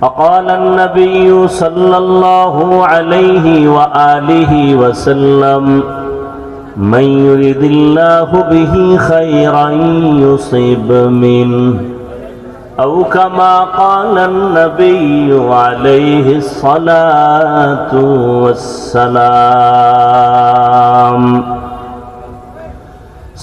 فقال النبي صلى الله عليه وآله وسلم من يرد الله به خيرا يصيب منه. أو كما قال النبي عليه الصلاة والسلام.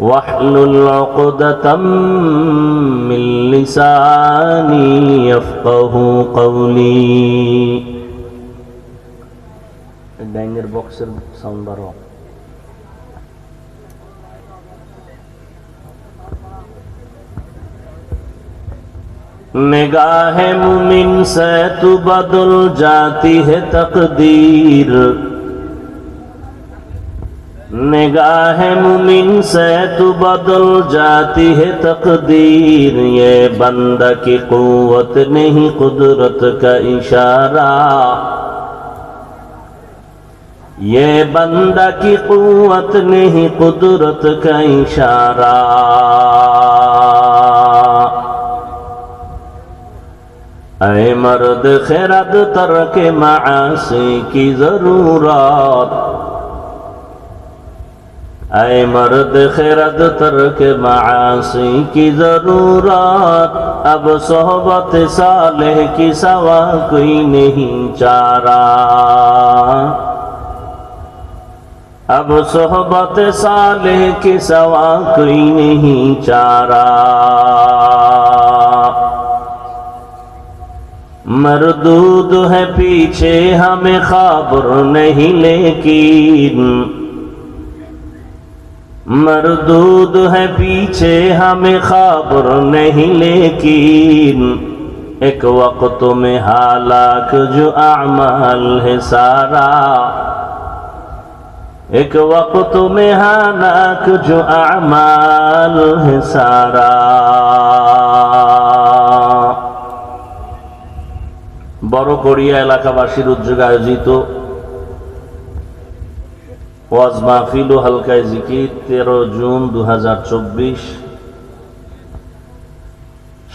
واحلل عقدة من لساني يفقه قولي. ডাইনের বক্সের সাউন্ড বারো নিগাহে মুমিন সে তু বদল জাতি হে তকদীর نگاہ مومن سے تو بدل جاتی ہے تقدیر یہ بندہ کی قوت نہیں قدرت کا اشارہ یہ بندہ کی قوت نہیں قدرت کا اشارہ اے مرد خیرد ترک معاصی کی ضرورت اے مرد خیرت ترک معاصی کی ضرورات اب صحبت صالح کی سوا کوئی نہیں چارہ اب صحبت صالح کی سوا کوئی نہیں چارہ مردود ہے پیچھے ہمیں خبر نہیں لیکن मरदूद है पीछे हमें खबर नहीं लेकिन एक वक्त में हालाक जो अमल है सारा एक वक्त में हालाक जो अमल है सारा বড় গড়িয়া এলাকাবাসীর উদ্যোগে আয়োজিত ওয়াজ মাহফিল ও হালকায় জিকির, তেরো জুন দু হাজার চব্বিশ।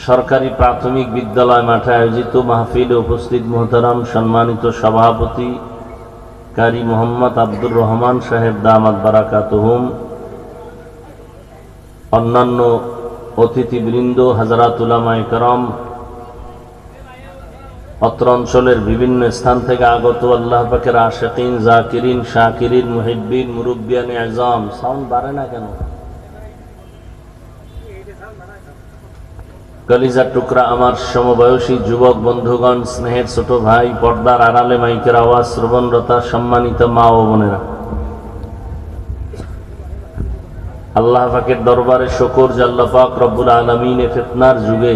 সরকারি প্রাথমিক বিদ্যালয় মাঠে আয়োজিত মাহফিলে উপস্থিত মোহতারাম সম্মানিত সভাপতি কারি মোহাম্মদ আব্দুর রহমান সাহেব দামাত বারাকাতহুম, অন্যান্য অতিথিবৃন্দ হাজারাত উলামায়ে করম অত্র অঞ্চলের বিভিন্ন স্থান থেকে আগত আল্লাহ পাকের আশেকিন, জাকিরিন, শাকিরিন, মুহিব্বিন, মুরব্বিয়ান আজম সাউন্ড বাড়ে না কেন? কলিজার টুকরা আমার সমবয়সী যুবক বন্ধুগণ, স্নেহের ছোট ভাই, পর্দার আড়ালে মাইকের আওয়াজ, শ্রবণরতা, সম্মানিত মা ও বোনেরা। আল্লাহ পাকের দরবারে শকর জাল্লা পাক রব্বুল আলমিনে ফেতনার যুগে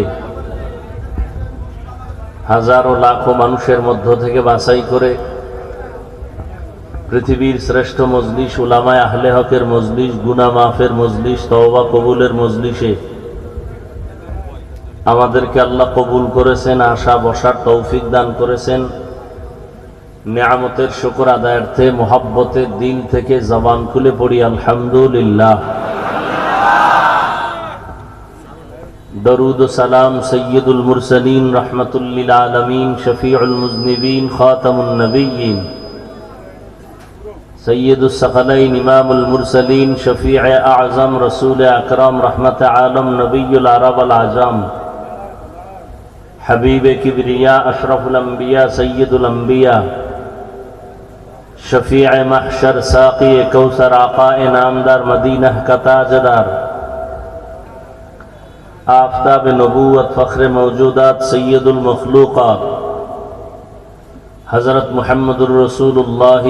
হাজারো লাখো মানুষের মধ্য থেকে বাছাই করে পৃথিবীর শ্রেষ্ঠ মজলিস উলামায় আহলে হকের মজলিস গুনা মাফের মজলিস, তওবা কবুলের মজলিসে আমাদেরকে আল্লাহ কবুল করেছেন, আশা বসার তৌফিক দান করেছেন। নেয়ামতের শুকর আদায়ার্থে মোহাব্বতের দিল থেকে জবান খুলে পড়ি, আলহামদুলিল্লাহ। درود و سلام سید المرسلین رحمت للعالمین شفیع المذنبین خاتم النبیین سید الثقلین امام المرسلین شفیع اعظم رسول اکرم رحمت عالم نبی العرب العجم حبیب کبریا اشرف الانبیاء سید الانبیاء شفیع محشر ساقی کوثر آقا نامدار مدینہ کا تاجدار آفتاب نبوت، فخر موجودات، سید المخلوقات۔ حضرت محمد الرسول اللہ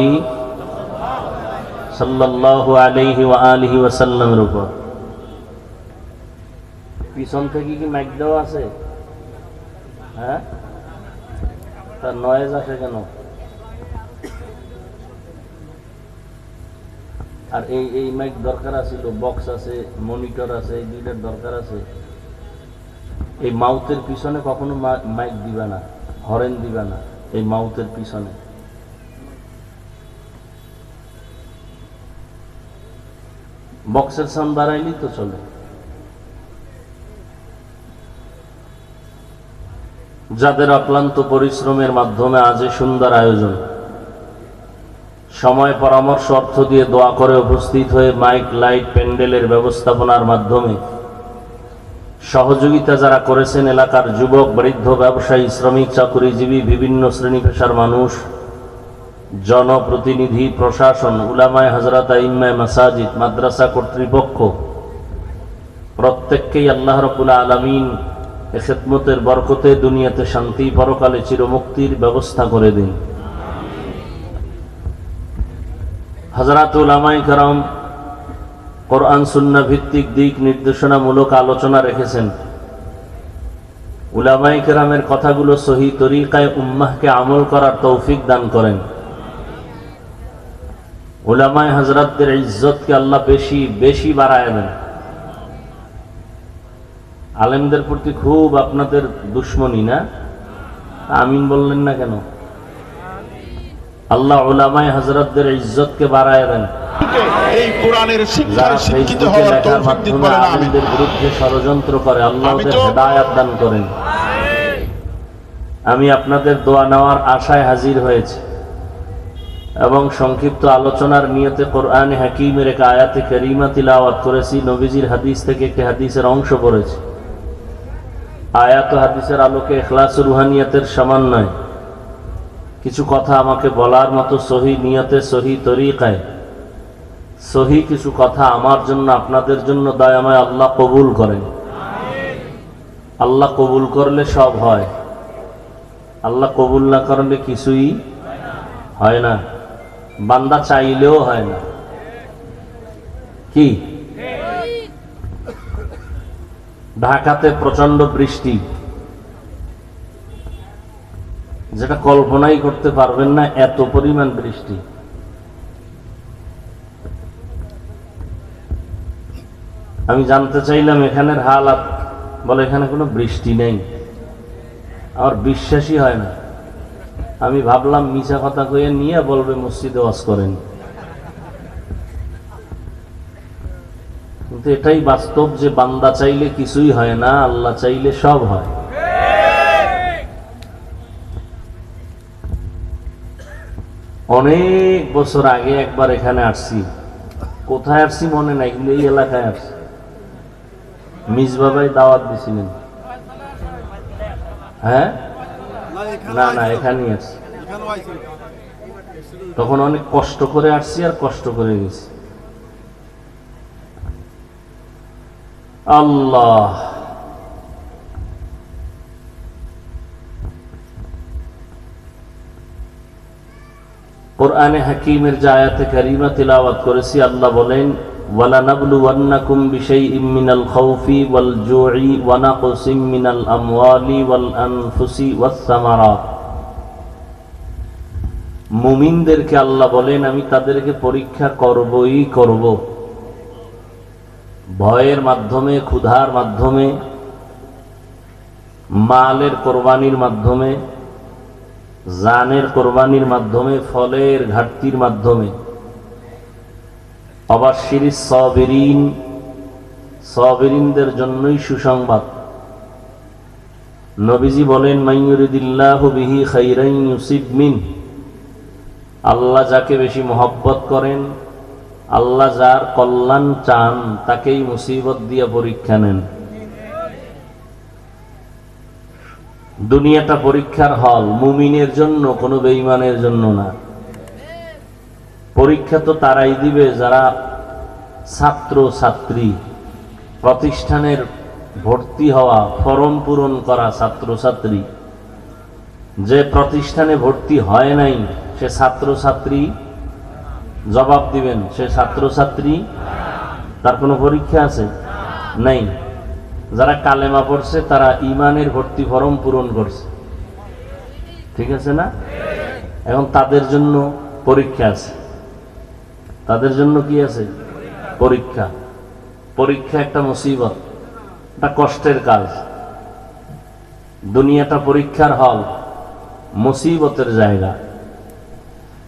صلی اللہ علیہ وآلہ وسلم রূপর پیسان থেকে کی মাইক দেওয়া আছে হ্যাঁ তার নয়েজ আসে কেন আর এই এই মাইক দরকার আছে বক্স আছে মনিটর আছে এই দরকার আছে এই মাউথের পিছনে কখনো মাইক দিবা না হরেন দিবা না, এই মাউথের পিছনে। বক্সের সাউন্ড বাড়াইলেই তো চলে। যাদের অক্লান্ত পরিশ্রমের মাধ্যমে আজ সুন্দর আয়োজন। সময় পরামর্শ অর্থ দিয়ে দোয়া করে উপস্থিত হয়ে মাইক লাইট প্যান্ডেলের ব্যবস্থাপনার মাধ্যমে সহযোগিতা যারা করেছেন এলাকার যুবক, বৃদ্ধ, ব্যবসায়ী, শ্রমিক, চাকুরিজীবী, বিভিন্ন শ্রেণি পেশার মানুষ, জনপ্রতিনিধি, প্রশাসন, উলামায় হজরত ইম্মায় মাসাজিদ, মাদ্রাসা কর্তৃপক্ষ, প্রত্যেককেই আল্লাহ রকুল আলমিন খেদমতের বরকতে দুনিয়াতে শান্তি পরকালে চিরমুক্তির ব্যবস্থা করে দিন। হজরত উলামাই কারাম কোরআন সুন্না ভিত্তিক দিক নির্দেশনামূলক আলোচনা রেখেছেন। উলামাই কেরামের কথাগুলো সহি তরিকায় উম্মাহকে আমল করার তৌফিক দান করেন। উলামায় হজরতদের ইজ্জতকে আল্লাহ বেশি বেশি বাড়ায় দেন আলেমদের প্রতি খুব আপনাদের দুশ্মনী না? আমিন বললেন না কেন? আল্লাহ উলামায় হজরতদের ইজ্জতকে বাড়ায় দেন। এই কোরআনের শিক্ষার শিক্ষিত হওয়ার তৌফিক দিন বলেন আমি। আলেমদের বিরুদ্ধে ষড়যন্ত্র করে আল্লাহ ওদের তো- হেদায়াত দান করেন। আমি আপনাদের দোয়া নেওয়ার আশায় হাজির হয়েছি। এবং সংক্ষিপ্ত আলোচনার নিয়তে কোরআন হাকিমের এক আয়াতে করিমা তিলাওয়াত করেছি নবীজির হাদিস থেকে একটি হাদিসের অংশ পড়েছি। আয়াত হাদিসের আলোকে এখলাস রুহানিয়াতের সমন্বয় কিছু কথা আমাকে বলার মতো সহি নিয়তে সহি তরিকায় সহি কিছু কথা আমার জন্য, আপনাদের জন্য দয়াময় আল্লাহ কবুল করেন। আল্লাহ কবুল করলে সব হয়। আল্লাহ কবুল না করলে কিছুই হয় না। বান্দা চাইলেও হয় না। কি? ঢাকাতে প্রচণ্ড বৃষ্টি। যেটা কল্পনাই করতে পারবেন না, এত পরিমাণ বৃষ্টি। আমি জানতে চাইলাম এখানের হালাত। বলে, এখানে কোনো বৃষ্টি নেই। আমার বিশ্বাসই হয় না। আমি ভাবলাম, মিছা কথা কয়ে নিয়ে বলবে, মসজিদে ওয়াজ করেন। কিন্তু এটাই বাস্তব যে বান্দা চাইলে কিছুই হয় না, আল্লাহ চাইলে সব হয়। অনেক বছর আগে একবার এখানে আসছি। কোথায় আসছি মনে নাই, কিন্তু এই এলাকায় আসছি। মিসবাবাই দাওয়াত দিছিলেন। হ্যাঁ? না না এখানেই আসছি তখন অনেক কষ্ট করে আসছি আর কষ্ট করে গেছি। আল্লাহ। কোরআনে হাকিমের যে আয়াতে কারিমা তিলাওয়াত করেছি আল্লাহ বলেন وَلَنَبْلُوَنَّكُمْ بِشَيْءٍ مِّنَ الْخَوْفِ وَالْجُوعِ وَنَقْصٍ مِّنَ الْأَمْوَالِ وَالْأَنفُسِ وَالثَّمَرَاتِ মুমিনদেরকে আল্লাহ বলেন আমি তাদেরকে পরীক্ষা করবই করব ভয়ের মাধ্যমে ক্ষুধার মাধ্যমে মালের কোরবানির মাধ্যমে জানের কোরবানির মাধ্যমে ফলের ঘাটতির মাধ্যমে অবাশির সবেরিন, সবেরিনদের জন্যই সুসংবাদ। নবীজি বলেন মাইয়ুরিদিল্লাহ বিহি খাইরাই ইউসিব মিন। আল্লাহ যাকে বেশি মহব্বত করেন, আল্লাহ যার কল্যাণ চান, তাকেই মুসিবত দিয়ে পরীক্ষা নেন। দুনিয়াটা পরীক্ষার হল, মুমিনের জন্য, কোনো বেইমানের জন্য না। পরীক্ষা তো তারাই দিবে যারা ছাত্র ছাত্রী। প্রতিষ্ঠানের ভর্তি হওয়া ফরম পূরণ করা ছাত্র ছাত্রী। যে প্রতিষ্ঠানে ভর্তি হয় নাই সে ছাত্র ছাত্রী। জবাব দিবেন সে ছাত্র ছাত্রী। তার কোনো পরীক্ষা আছে? নাই। যারা কালেমা পড়ছে তারা ইমানের ভর্তি ফরম পূরণ করছে। ঠিক আছে না? এখন তাদের জন্য পরীক্ষা আছে। তাদের জন্য কি আছে? পরীক্ষা। পরীক্ষা একটা মুসিবত, একটা কষ্টের কাজ। দুনিয়াটা পরীক্ষার হল, মুসিবতের জায়গা।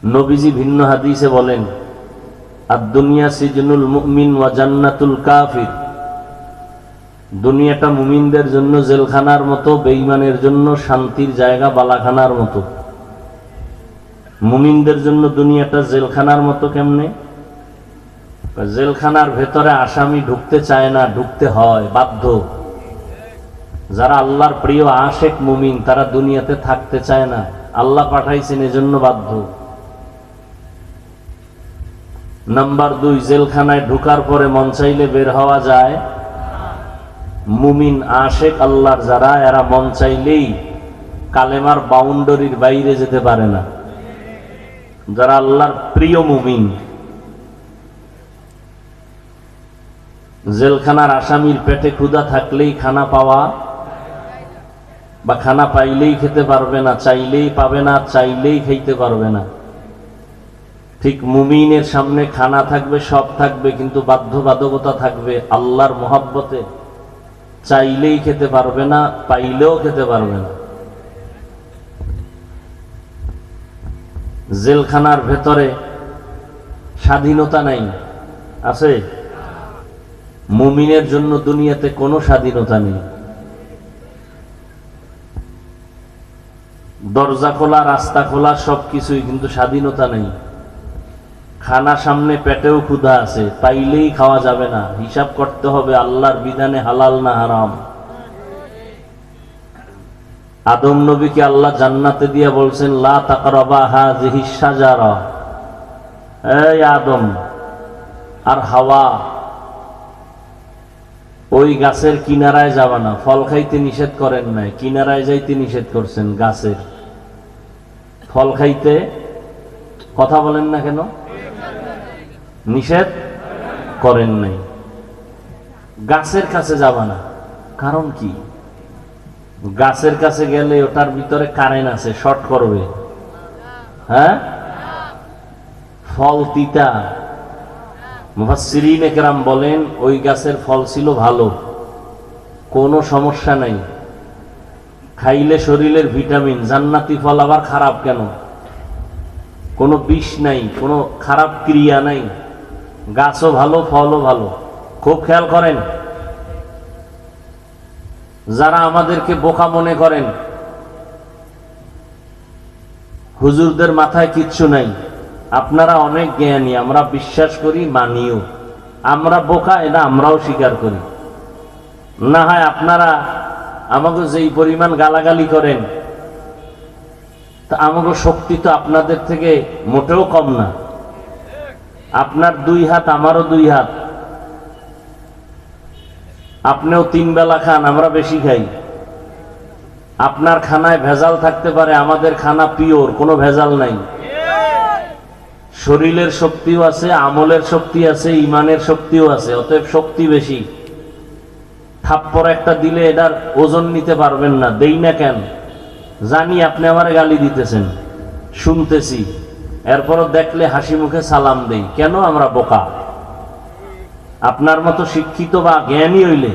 নবীজি ভিন্ন হাদিসে বলেন আর দুনিয়া সিজনুল মুমিন ওয়া জান্নাতুল কাফির। দুনিয়াটা মুমিনদের জন্য জেলখানার মতো, বেঈমানের জন্য শান্তির জায়গা বালাখানার মতো। মুমিনদের জন্য দুনিয়াটা জেলখানার মতো কেমনে? জেলখানার ভেতরে আসামি ঢুকতে চায় না, ঢুকতে হয়, বাধ্য। যারা আল্লাহর প্রিয় আশেক মুমিন, তারা দুনিয়াতে থাকতে চায় না। আল্লাহ পাঠাইছেন এজন্য বাধ্য। নাম্বার দুই, জেলখানায় ঢুকার পরে মন চাইলে বের হওয়া যায়। মুমিন আশেক আল্লাহর যারা, এরা মন চাইলেই কালেমার বাউন্ডারির বাইরে যেতে পারে না। যারা আল্লাহর প্রিয় মুমিন জেলখানার আসামির পেটে ক্ষুধা থাকলেই খানা পাওয়া বা খানা পাইলেই খেতে পারবে না, চাইলেই পাবে না, চাইলেই খাইতে পারবে না। ঠিক মুমিনের সামনে খানা থাকবে, সব থাকবে, কিন্তু বাধ্যবাধকতা থাকবে আল্লাহর মহাব্বতে। চাইলেই খেতে পারবে না, পাইলেও খেতে পারবে না। জেলখানার ভেতরে স্বাধীনতা নাই। আছে? মুমিনের জন্য দুনিয়াতে কোনো স্বাধীনতা নেই। দরজা খোলা, রাস্তা খোলা, সবকিছুই কিন্তু স্বাধীনতা নেই। খানা সামনে পেটেও ক্ষুধা আছে পাইলেই খাওয়া যাবে না। হিসাব করতে হবে আল্লাহর বিধানে হালাল না হারাম। আদম নবীকে আল্লাহ জান্নাতে দিয়া বলছেন, লা আদম, আর হাওয়া ওই গাছের কিনারায় যাবা না। ফল খাইতে নিষেধ করেন নাই। কিনারায় যাইতে নিষেধ করছেন গাছের। ফল খাইতে কথা বলেন না কেন? নিষেধ করেন নাই। গাছের কাছে যাবা না। কারণ কি? গাছের কাছে গেলে ওটার ভিতরে কারেন্ট আছে শর্ট করবে। হ্যাঁ? ফল তিতা। মুফাসসিরিন একরাম বলেন, ওই গাছের ফল ছিল ভালো। কোনো সমস্যা নাই। খাইলে শরীরের ভিটামিন, জান্নাতি ফল আবার খারাপ কেন? কোনো বিষ নাই, কোনো খারাপ ক্রিয়া নাই। গাছও ভালো, ফলও ভালো। খুব খেয়াল করেন। যারা আমাদেরকে বোকা মনে করেন, হুজুরদের মাথায় কিচ্ছু নাই। আপনারা অনেক জ্ঞানী, আমরা বিশ্বাস করি, মানিও। আমরা বোকা, এটা আমরাও স্বীকার করি। না হয় আপনারা আমাকে যেই পরিমাণ গালাগালি করেন, তা আমাকে শক্তি তো আপনাদের থেকে মোটেও কম না। আপনার দুই হাত, আমারও দুই হাত। আপনিও তিন বেলা খান, আমরা বেশি খাই। আপনার খানায় ভেজাল থাকতে পারে, আমাদের খানা পিওর, কোনো ভেজাল নাই। শরীরের শক্তিও আছে, আমলের শক্তি আছে, ইমানের শক্তিও আছে, অতএব শক্তি বেশি। থাপ্পর একটা দিলে এটার ওজন নিতে পারবেন না, দেই না কেন? জানি আপনি আমার গালি দিতেছেন, শুনতেছি। এরপরও দেখলে হাসি মুখে সালাম দেই, কেন আমরা বোকা? আপনার মতো শিক্ষিত বা জ্ঞানী হইলে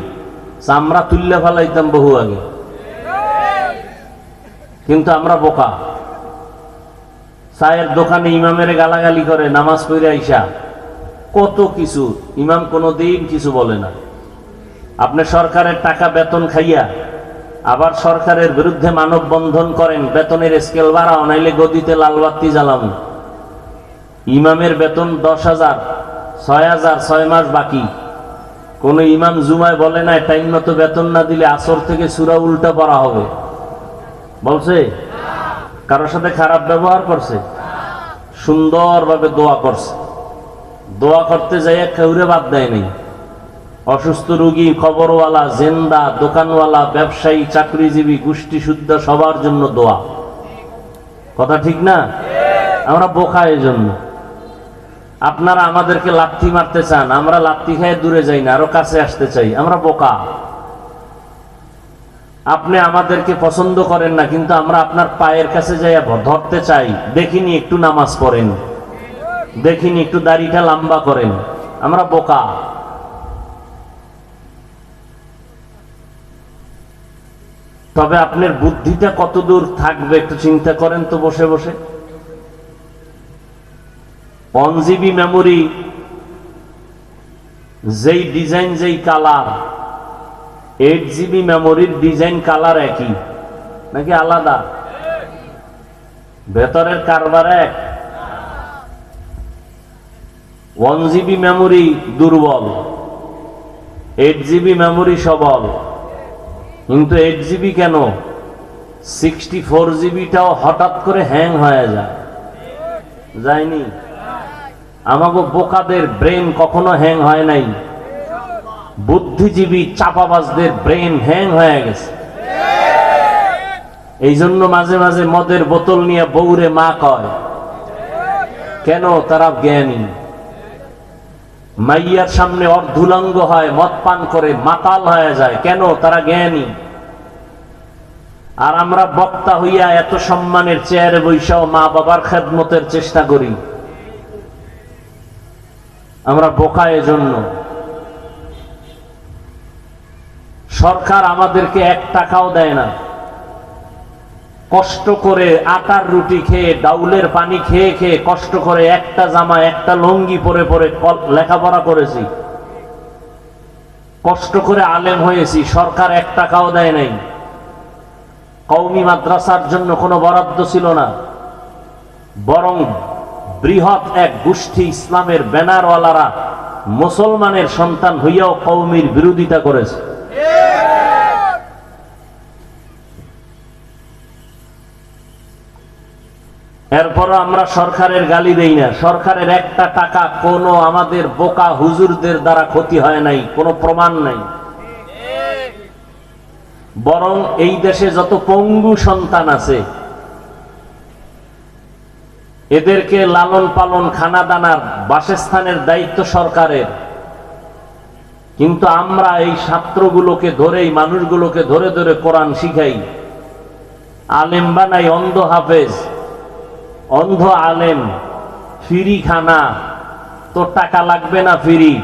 চামড়া তুললে ফেলাইতাম বহু আগে। কিন্তু আমরা বোকা। চায়ের দোকানে ইমামের গালাগালি করে, নামাজ পড়ে আইসা। কত কিছু, ইমাম কোনো দিন কিছু বলে না। আপনি সরকারের টাকা বেতন খাইয়া, আবার সরকারের বিরুদ্ধে মানববন্ধন করেন, বেতনের স্কেল বাড়াও, নাইলে গদিতে লালবাতি জ্বালাম। ইমামের বেতন দশ হাজার, ছয় হাজার, ছয় মাস বাকি। কোনো ইমাম জুমায় বলে না টাইম মতো বেতন না দিলে আসর থেকে সুরা উল্টা পড়া হবে। বলছে কারোর সাথে খারাপ ব্যবহার করছে, সুন্দরভাবে দোয়া করছে। দোয়া করতে যাইয়া কেউরে বাদ দেয় নাই। অসুস্থ রুগী, খবরওয়ালা, জেন্দা, দোকানওয়ালা, ব্যবসায়ী, চাকরিজীবী গোষ্ঠী শুদ্ধ সবার জন্য দোয়া। কথা ঠিক না? আমরা বোকা এই জন্য আপনারা আমাদেরকে লাথি মারতে চান, আমরা লাথি খেয়ে দূরে যাই না, আরও কাছে আসতে চাই, আমরা বোকা। আপনি আমাদেরকে পছন্দ করেন না, কিন্তু আমরা আপনার পায়ের কাছে যাইয়া ধরতে চাই। দেখিনি একটু নামাজ পড়েন। দেখিনি একটু দাড়িটা লম্বা করেন। আমরা বোকা। তবে আপনার বুদ্ধিটা কতদূর থাকবে একটু চিন্তা করেন তো বসে বসে। ওয়ান জিবি মেমোরি যেই ডিজাইন যেই কালার এইট জিবি মেমোরির ডিজাইন কালার একই। নাকি আলাদা? ভেতরের কারবার এক। ওয়ান জিবি মেমোরি দুর্বল। এইট জিবি মেমোরি সবল। কিন্তু এইট জিবি কেন? সিক্সটি ফোর জিবিটাও হঠাৎ করে হ্যাং হয়ে যায়। যায়নি? আমাকে বোকাদের ব্রেন কখনো হ্যাং হয় নাই। বুদ্ধিজীবী চাপাবাজদের ব্রেন হ্যাং হয়ে গেছে। এই জন্য মাঝে মাঝে মদের বোতল নিয়ে বউরে মা কয়, কেন তারা জ্ঞানী? মাইয়ার সামনে অর্ধুলঙ্গ হয়, মদ পান করে মাতাল হয়ে যায়, কেন তারা জ্ঞানী? আর আমরা বক্তা হইয়া এত সম্মানের চেয়ারে বৈশাও মা বাবার খেদমতের চেষ্টা করি। আমরা বোকা এজন্য। সরকার আমাদেরকে এক টাকাও দেয় না। কষ্ট করে আটার রুটি খেয়ে, ডাউলের পানি খেয়ে খেয়ে কষ্ট করে একটা জামা, একটা লঙ্গি পরে পরে লেখাপড়া করেছি। কষ্ট করে আলেম হয়েছি, সরকার এক টাকাও দেয় নাই। কৌমি মাদ্রাসার জন্য কোনো বরাদ্দ ছিল না। বরং বৃহৎ এক গোষ্ঠী ইসলামের ব্যানারওয়ালারা মুসলমানের সন্তান হইয়াও কৌমির বিরোধিতা করেছে। এরপরও আমরা সরকারের গালি দেই না। সরকারের একটা টাকা কোনো আমাদের বোকা হুজুরদের দ্বারা ক্ষতি হয় নাই, কোনো প্রমাণ নাই। বরং এই দেশে যত পঙ্গু সন্তান আছে, এদেরকে লালন পালন খানা দানার বাসস্থানের দায়িত্ব সরকারের। কিন্তু আমরা এই ছাত্রগুলোকে ধরেই, মানুষগুলোকে ধরে ধরে কোরআন শিখাই। আলেম বানাই অন্ধ হাফেজ। অন্ধ আলেম ফিরি খানা তোর টাকা লাগবে না ফিরি।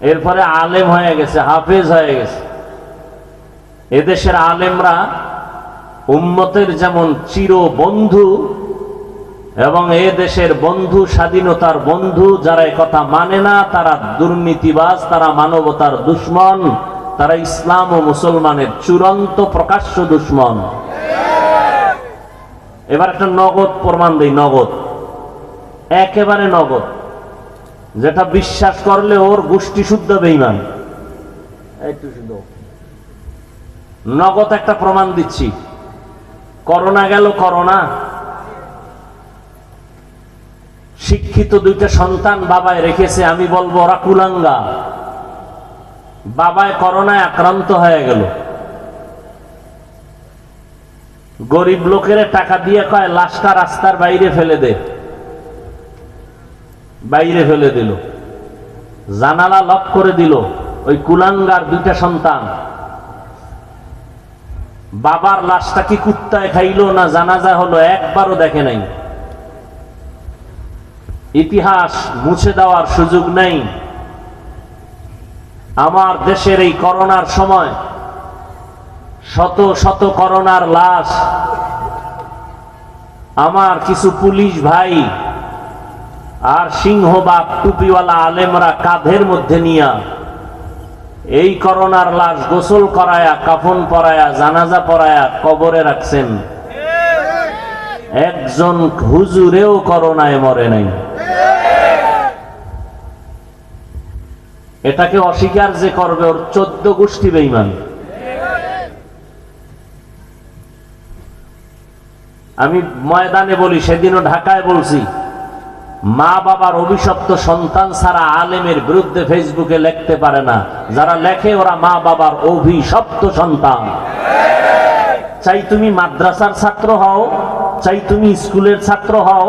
এরপরে আলেম হয়ে গেছে, হাফেজ হয়ে গেছে। এদেশের আলেমরা উম্মতের যেমন চির বন্ধু এবং এ দেশের বন্ধু, স্বাধীনতার বন্ধু, যারা কথা মানে না, তারা দুর্নীতিবাজ, তারা মানবতার দুশ্মন, তারা ইসলাম ও মুসলমানের চূড়ান্ত প্রকাশ্য দুশ্মন। এবার একটা নগদ প্রমাণ দেই, নগদ। একেবারে নগদ। যেটা বিশ্বাস করলে ওর গোষ্ঠী শুদ্ধ বেইমান নগদ একটা প্রমাণ দিচ্ছি। করোনা গেল, করোনা। শিক্ষিত দুইটা সন্তান বাবায় রেখেছে, আমি বলব ওরা কুলাঙ্গা। বাবায় করোনায় আক্রান্ত হয়ে গেল। গরিব লোকের টাকা দিয়ে কয়, লাশটা রাস্তার বাইরে ফেলে দে। বাইরে ফেলে দিল। জানালা লক করে দিল, ওই কুলাঙ্গার দুইটা সন্তান। বাবার লাশটা কি কুত্তায় খাইলো না জানাজা হলো, একবারও দেখে নাই। ইতিহাস মুছে দেওয়ার সুযোগ নেই। আমার দেশের এই করোনার সময় শত শত করোনার লাশ। আমার কিছু পুলিশ ভাই আর সিংহবাগ টুপিওয়ালা আলেমরা কাঁধের মধ্যে নিয়া এই করোনার লাশ গোসল করায়া, কাফন পরায়া, জানাজা পরায়া কবরে রাখছেন। একজন হুজুরেও করোনায় মরে নাই। এটাকে অস্বীকার যে করবে ওর চোদ্দ গোষ্ঠী বেইমান আমি ময়দানে বলি, সেদিনও ঢাকায় বলছি, মা বাবার অভিশপ্ত সন্তান ছাড়া আলেমের বিরুদ্ধে ফেসবুকে লিখতে পারে না। যারা লেখে ওরা মা বাবার অভিশপ্ত সন্তান। চাই তুমি মাদ্রাসার ছাত্র হও, চাই তুমি স্কুলের ছাত্র হও।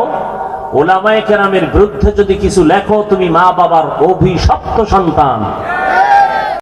ওলামায়ে কেরামের বিরুদ্ধে যদি কিছু লেখো, তুমি মা বাবার অভিশপ্ত সন্তান।